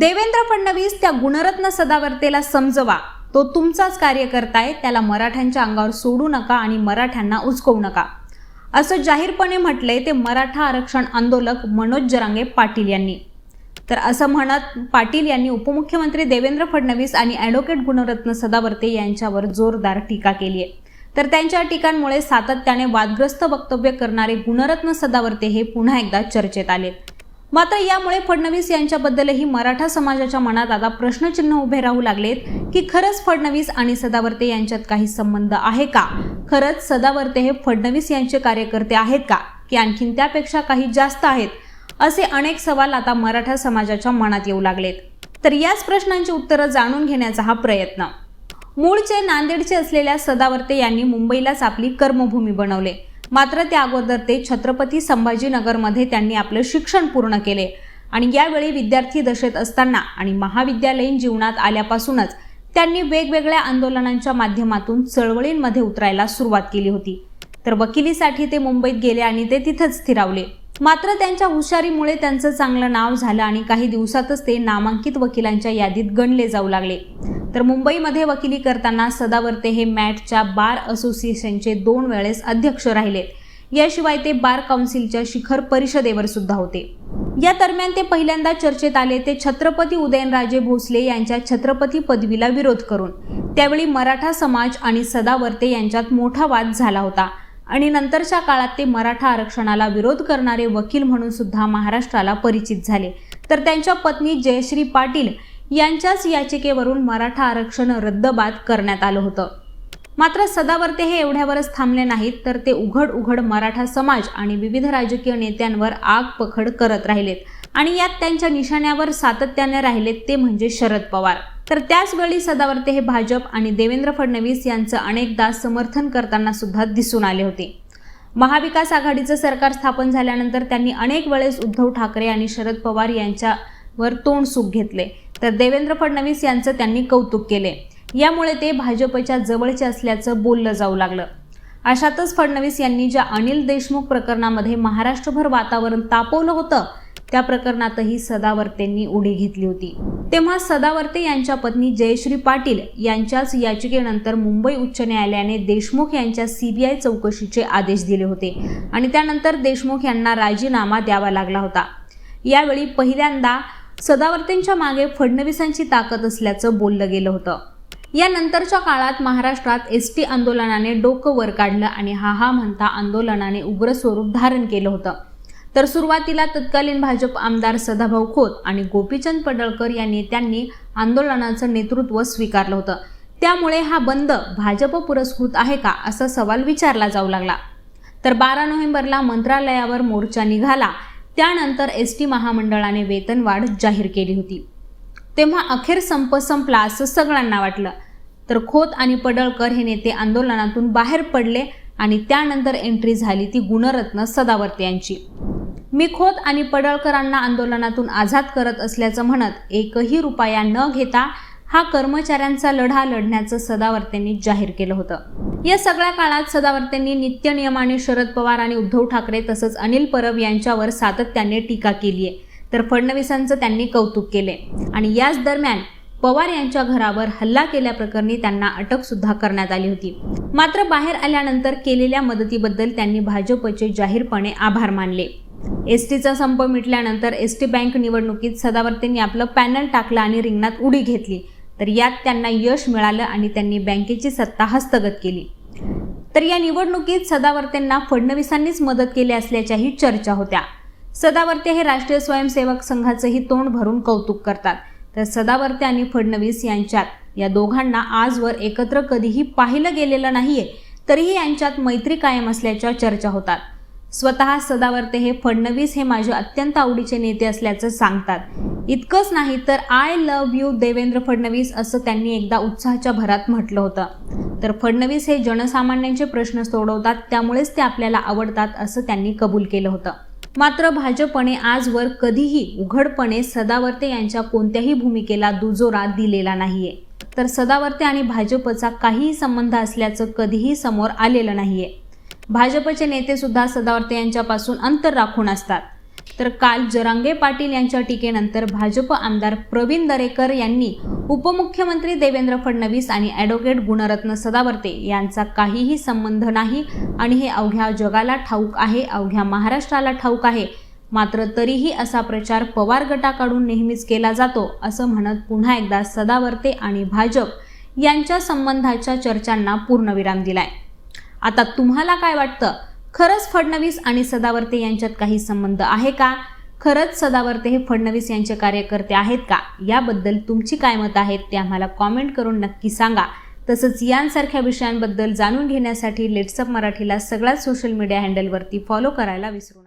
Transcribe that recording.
देवेंद्र फडणवीस त्या गुणरत्न सदावर्तेला समजवा. तो तुमचाच कार्यकर्ता आहे त्याला मराठ्यांच्या अंगावर सोडू नका आणि मराठ्यांना उचकवू नका. असं जाहीरपणे म्हटलंय ते मराठा आरक्षण आंदोलक मनोज जरांगे पाटील यांनी. तर असं म्हणत पाटील यांनी उपमुख्यमंत्री देवेंद्र फडणवीस आणि ॲडव्होकेट गुणरत्न सदावर्ते यांच्यावर जोरदार टीका केली आहे. तर त्यांच्या टीकांमुळे सातत्याने वादग्रस्त वक्तव्य करणारे गुणरत्न सदावर्ते हे पुन्हा एकदा चर्चेत आले. मात्र यामुळे फडणवीस यांच्याबद्दलही मराठा समाजाच्या मनात आता प्रश्नचिन्ह उभे राहू लागलेत की खरंच फडणवीस आणि सदावर्ते यांच्यात काही संबंध आहे का? खरंच सदावर्ते हे फडणवीस यांचे कार्यकर्ते आहेत का? की आणखीन त्यापेक्षा काही जास्त आहेत? असे अनेक सवाल आता मराठा समाजाच्या मनात येऊ लागलेत. तर याच प्रश्नांची उत्तरं जाणून घेण्याचा हा प्रयत्न. मूळचे नांदेडचे असलेल्या सदावर्ते यांनी मुंबईलाच आपली कर्मभूमी बनवले. मात्र त्या अगोदर ते छत्रपती संभाजीनगरमध्ये त्यांनी आपलं शिक्षण पूर्ण केले. आणि यावेळी विद्यार्थी दशेत असताना आणि महाविद्यालयीन जीवनात आल्यापासूनच त्यांनी वेगवेगळ्या आंदोलनांच्या माध्यमातून चळवळींमध्ये उतरायला सुरुवात केली होती. तर वकिलीसाठी ते मुंबईत गेले आणि ते तिथंच स्थिरावले. मात्र त्यांच्या हुशारीमुळे त्यांचं चांगलं नाव झालं आणि काही दिवसातच ते नामांकित वकिलांच्या यादीत गणले जाऊ लागले. तर मुंबईमध्ये वकिली करताना सदावर्ते हे मॅटच्या बार असोसिएशनचे दोन वेळेस अध्यक्ष राहिलेत याशिवाय ते बार काउन्सिलच्या शिखर परिषदेवर सुद्धा होते. या दरम्यान ते पहिल्यांदा चर्चेत आले ते छत्रपती उदयनराजे भोसले यांच्या छत्रपती पदवीला विरोध करून. त्यावेळी मराठा समाज आणि सदावर्ते यांच्यात मोठा वाद झाला होता. आणि नंतरच्या काळात ते मराठा आरक्षणाला विरोध करणारे वकील म्हणून सुद्धा महाराष्ट्राला परिचित झाले. तर त्यांच्या पत्नी जयश्री पाटील यांच्याच याचिकेवरून मराठा आरक्षण रद्दबाद करण्यात आलं होतं. मात्र सदावर्ते हे एवढ्यावरच थांबले नाहीत तर ते उघड उघड मराठा समाज आणि विविध राजकीय नेत्यांवर आग पखड करत राहिलेत. आणि यात त्यांच्या निशाण्यावर सातत्याने राहिले ते म्हणजे शरद पवार. तर त्याचवेळी सदावर्ते हे भाजप आणि देवेंद्र फडणवीस यांचं अनेकदा समर्थन करताना सुद्धा दिसून आले होते. महाविकास आघाडीचं सरकार स्थापन झाल्यानंतर त्यांनी अनेक वेळेस उद्धव ठाकरे आणि शरद पवार यांच्यावर तोंड सुख घेतले. तर देवेंद्र फडणवीस यांचं त्यांनी कौतुक केले. यामुळे ते भाजपच्या जवळचे असल्याचं बोललं जाऊ लागलं. अशातच फडणवीस यांनी ज्या अनिल देशमुख प्रकरणामध्ये महाराष्ट्रभर वातावरण तापवलं होतं त्या प्रकरणातही सदावर्तेंनी उडी घेतली होती. तेव्हा सदावर्ते यांच्या पत्नी जयश्री पाटील यांच्याच याचिकेनंतर मुंबई उच्च न्यायालयाने देशमुख यांच्या सीबीआय चौकशीचे आदेश दिले होते आणि त्यानंतर देशमुख यांना राजीनामा द्यावा लागला होता. यावेळी पहिल्यांदा सदावर्तेंच्या मागे फडणवीसांची ताकद असल्याचं बोललं गेलं होतं. या नंतरच्या काळात महाराष्ट्रात एस टी आंदोलनाने डोकं वर काढलं आणि हा हा म्हणता आंदोलनाने उग्र स्वरूप धारण केलं होतं. तर सुरुवातीला तत्कालीन भाजप आमदार सदाभाऊ खोत आणि गोपीचंद पडळकर या नेत्यांनी आंदोलनाचं नेतृत्व स्वीकारलं होतं. त्यामुळे हा बंद भाजप पुरस्कृत आहे का असा सवाल विचारला जाऊ लागला. तर बारा नोव्हेंबरला मंत्रालयावर मोर्चा निघाला. त्यानंतर एस टी महामंडळाने वेतनवाढ जाहीर केली होती. तेव्हा अखेर संप संपला असं सगळ्यांना वाटलं. तर खोत आणि पडळकर हे नेते आंदोलनातून बाहेर पडले आणि त्यानंतर एंट्री झाली ती गुणरत्न सदावर्ते यांची. मी खोत आणि पडळकरांना आंदोलनातून आझाद करत असल्याचं म्हणत एकही रुपया न घेता हा कर्मचाऱ्यांचा लढा लढण्याचं सदावर्तेंनी जाहीर केलं होतं. या सगळ्या काळात सदावर्तेंनी नित्य नियमाने शरद पवार आणि उद्धव ठाकरे तसंच अनिल परब यांच्यावर सातत्याने टीका केली आहे. तर फडणवीसांचं त्यांनी कौतुक केले. आणि याच दरम्यान पवार यांच्या घरावर हल्ला केल्याप्रकरणी त्यांना अटक सुद्धा करण्यात आली होती. मात्र बाहेर आल्यानंतर केलेल्या मदतीबद्दल त्यांनी भाजपचे जाहीरपणे आभार मानले. एस टीचा संप मिटल्यानंतर एस टी बँक निवडणुकीत सदावर्तींनी आपलं पॅनल टाकलं आणि रिंगणात उडी घेतली. तर यात त्यांना यश मिळालं आणि त्यांनी बँकेची सत्ता हस्तगत केली. तर या निवडणुकीत सदावर्तेंना फडणवीसांनीच मदत केली असल्याच्याही चर्चा होत्या. सदावर्ते हे राष्ट्रीय स्वयंसेवक संघाचंही तोंड भरून कौतुक करतात. तर सदावर्ते आणि फडणवीस यांच्यात या दोघांना आजवर एकत्र कधीही पाहिलं गेलेलं नाहीये तरीही यांच्यात मैत्री कायम असल्याच्या चर्चा होतात. स्वतः सदावर्ते हे फडणवीस हे माझे अत्यंत आवडीचे नेते असल्याचं सांगतात. इतकंच नाही तर I love you Devendra Fadnavis असं त्यांनी एकदा उत्साहाच्या भरात म्हटलं होतं. तर फडणवीस हे जनसामान्यांचे प्रश्न सोडवतात त्यामुळेच ते आपल्याला आवडतात असं त्यांनी कबूल केलं होतं. मात्र भाजपने आजवर कधीही उघडपणे सदावर्ते यांच्या कोणत्याही भूमिकेला दुजोरा दिलेला नाहीये. तर सदावर्ते आणि भाजपचा काहीही संबंध असल्याचं कधीही समोर आलेलं नाहीये. भाजपचे नेते सुद्धा सदावर्ते यांच्यापासून अंतर राखून असतात. तर काल जरांगे पाटील यांच्या टीकेनंतर भाजप आमदार प्रवीण दरेकर यांनी उपमुख्यमंत्री देवेंद्र फडणवीस आणि ॲडव्होकेट गुणरत्न सदावर्ते यांचा काहीही संबंध नाही आणि हे अवघ्या जगाला ठाऊक आहे अवघ्या महाराष्ट्राला ठाऊक आहे. मात्र तरीही असा प्रचार पवार गटाकडून नेहमीच केला जातो असं म्हणत पुन्हा एकदा सदावर्ते आणि भाजप यांच्या संबंधाच्या चर्चांना पूर्णविराम दिलाय. आता तुम्हाला काय वाटतं? खरंच फडणवीस आणि सदावर्ते यांच्यात काही संबंध आहे का? खरंच सदावर्ते हे फडणवीस यांचे कार्यकर्ते आहेत का? याबद्दल तुमची काय मत आहेत ते आम्हाला कॉमेंट करून नक्की सांगा. तसंच यांसारख्या विषयांबद्दल जाणून घेण्यासाठी लेट्सअप मराठीला सगळ्याच सोशल मीडिया हँडलवरती फॉलो करायला विसरू नका.